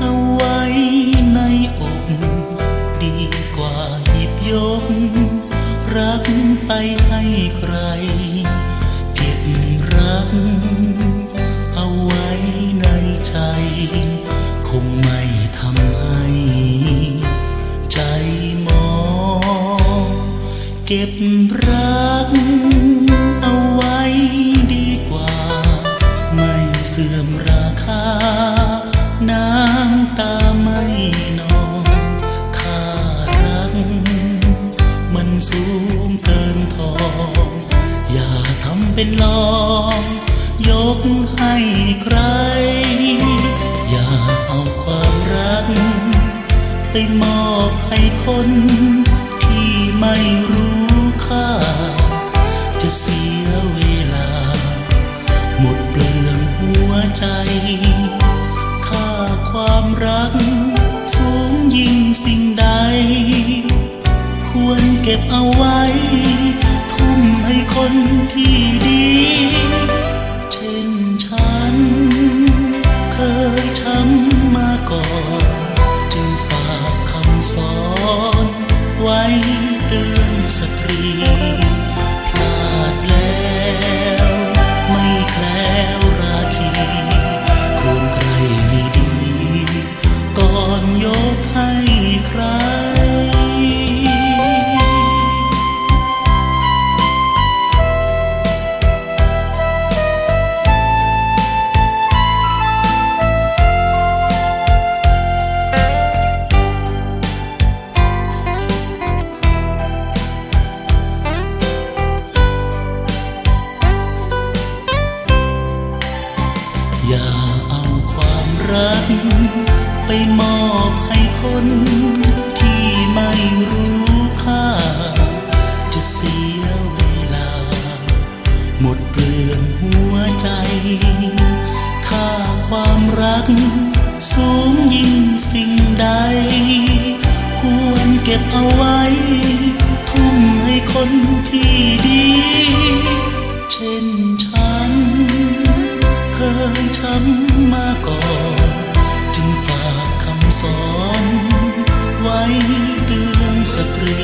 เอาไว้ในอกดีกว่าหยิบยก รักไปให้ใคร เก็บรักเอาไว้ในใจ คงไม่ทำให้ ใจหมอง เก็บรักำตาไม่นองค่ารักมันสูงเกินทอง อย่าทำเป็นลอง ยกให้ใคร อย่าเอาความรัก ไปมอบให้คน ที่ไม่รู้ค่า จะเสียเวลา หมดเปลืองหัวใจ ยิ่งสิ่งใด ควรเก็บเอาไว้ ทุ่มให้คนที่ดี เช่นฉัน เคยช้ำมาก่อน จึงฝากคำสอน ไว้เตือนสตรี ใคร อย่าเอาความรักไปมอบให้ คนที่ไม่รู้ค่า จะเสียเวลา หมดเปลืองหัวใจ ค่าความรัก สูงยิ่งสิ่งใด ควรเก็บเอาไว้ ทุ่มให้คนที่ดี เช่นฉัน เคยช้ำมาก่อน A three.